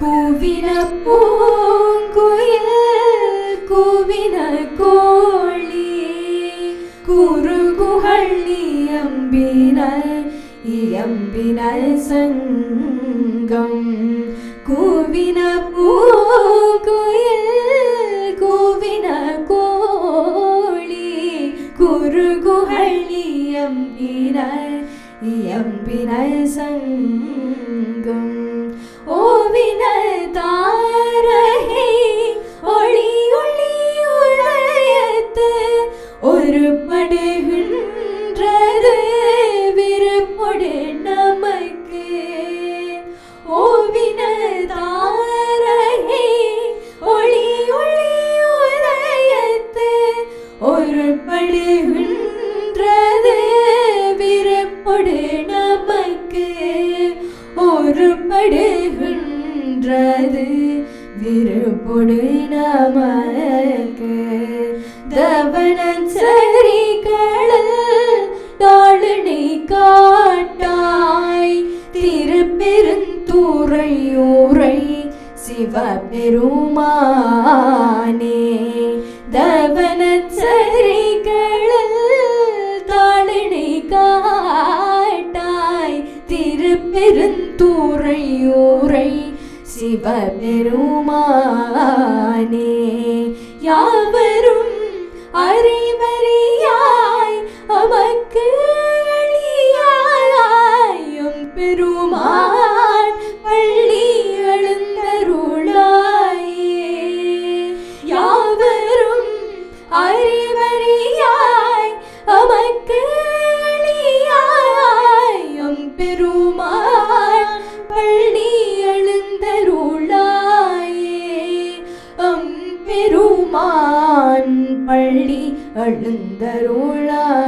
கூவின பூங்குயில் கூவின கோழி குறுகுகள் இயம்பின இயம்பின சங்கம். கூவின பூங்குயில் கூவின கோழி குறுகுகள் இயம்பின இயம்பின சங்கம். ஓவின தாரகை ஒளி ஒளி உலயத்து ஒரு படுகின்றது விருப்பொடு நமக்கு. ஓவின தாரகை ஒளி ஒளி உலயத்து ஒரு படுகின்றது விருப்பொடு நமக்கு. ஒரு நின்றது. விருப்பொடு நமக்கு தவனன் சரி கடல் தாழனை காட்டாய். திருப்பெருந்தூரையூரை சிவபெருமானே தவனன் சரி கடல் தாழனை காட்டாய் திருப்பெருந்தூரையூரை சிவபெருமானே யாவரும் அறிவறியாய் அமக்கு அழியாயும் பெருமான் பள்ளி எழுந்தருளாயே. யாவரும் அறிவறியாய் அமக்கு அழியாயும் பெருமான் பள்ளி எழுந்தரு பெருமான் பள்ளி எழுந்தருளாயே